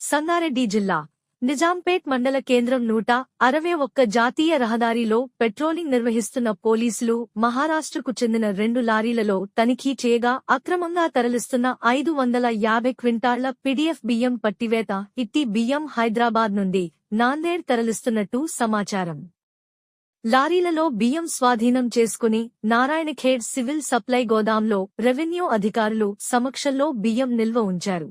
సన్నారెడ్డి జిల్లా నిజాంపేట్ మండల కేంద్రం నూట అరవై ఒక్క జాతీయ రహదారిలో పెట్రోలింగ్ నిర్వహిస్తున్న పోలీసులు మహారాష్ట్రకు చెందిన రెండు లారీలలో తనిఖీ చేయగా అక్రమంగా తరలిస్తున్న ఐదు వందల యాభై క్వింటాళ్ళ పిడిఎఫ్ బియ్యం పట్టివేత ఇట్టి బియ్యం హైదరాబాద్ నుండి నాందేడ్ తరలిస్తున్నట్టు సమాచారం. లారీలలో బియ్యం స్వాధీనం చేసుకుని నారాయణఖేడ్ సివిల్ సప్లై గోదాంలో రెవెన్యూ అధికారులు సమక్షంలో బియ్యం నిల్వ ఉంచారు.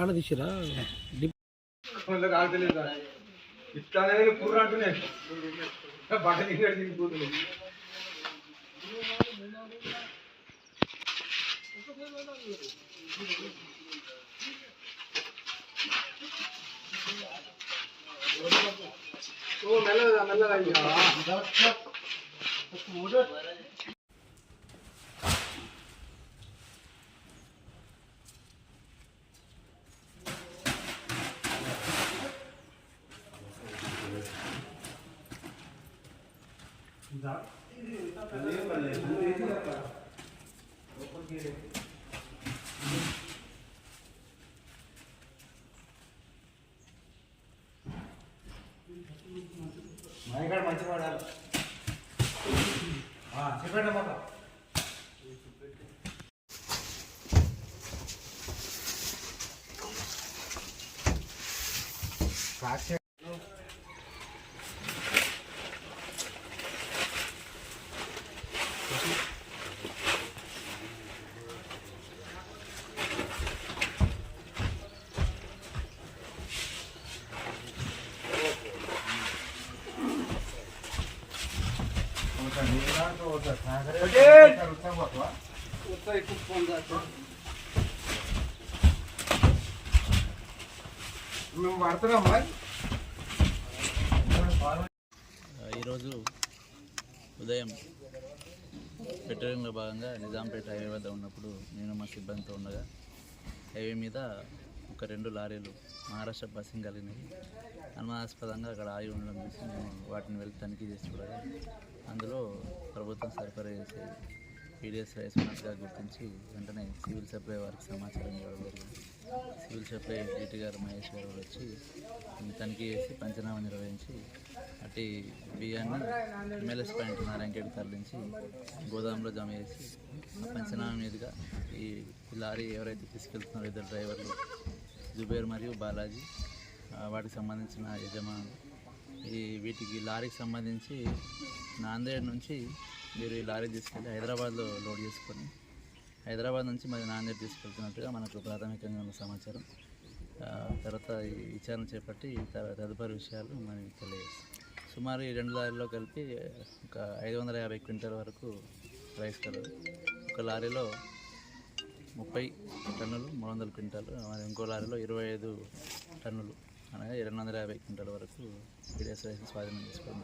ఆడ తీసిరా? డిప్ వాళ్ళకి ఆగలేదు కదా. ఇట్లానే పూర్ర అంటున్నాయి బట్టలు ఇక్కడ తిని కూతురు ఓ మెల్లగా మెల్లగా అయ్యా మేము ఈరోజు ఉదయం పెట్రోలింగ్లో భాగంగా నిజాంపేట హైవే వద్ద ఉన్నప్పుడు నేను మా సిబ్బందితో ఉండగా హైవే మీద ఒక రెండు లారీలు మహారాష్ట్ర బస్సింగ్ కలిగినవి అనుమానాస్పదంగా అక్కడ ఆగి ఉండడం చూసి వాటిని వెళ్ళి తనిఖీ చేసి చూడగా అందులో ప్రభుత్వం సరఫరా చేసే పీడిఎస్ రైస్ ఉన్నట్టుగా గుర్తించి వెంటనే సివిల్ సప్లై వారికి సమాచారం ఇవ్వడం జరిగింది. సివిల్ సప్లై డీటీ గారు మహేష్ గారు వచ్చి తనిఖీ చేసి పంచనామా నిర్వహించి అటు బియ్యాన్ని ఎమ్మెల్యేస్ పాయింట్ నారాయణగేడ్ తరలించి గోదాంలో జమ చేసి ఆ పంచనామా మీదుగా ఈ లారీ ఎవరైతే తీసుకెళ్తున్నారో ఇద్దరు డ్రైవర్లు జుబేర్ మరియు బాలాజీ వాటికి సంబంధించిన యజమానులు ఈ వీటికి లారీకి సంబంధించి నాందేడ్ నుంచి మీరు ఈ లారీ తీసుకెళ్ళి హైదరాబాద్లో లోడ్ చేసుకొని హైదరాబాద్ నుంచి మరి నాందేడ్ తీసుకెళ్తున్నట్టుగా మనకు ప్రాథమికంగా ఉన్న సమాచారం. తర్వాత ఈ విచారణ చేపట్టి త- తదుపరి విషయాలు మనకి తెలియజేస్తాం. సుమారు ఈ రెండు లారీలో కలిపి ఒక ఐదు వందల యాభై క్వింటల్ వరకు రైస్ కలదు. ఒక లారీలో ముప్పై టన్నులు మూడు వందల క్వింటాలు మరి ఇంకో లారీలో ఇరవై ఐదు టన్నులు అనగా రెండు వందల యాభై క్వింటాల వరకు పీడిఎస్ రైస్ స్వాధీనం చేసుకోవడం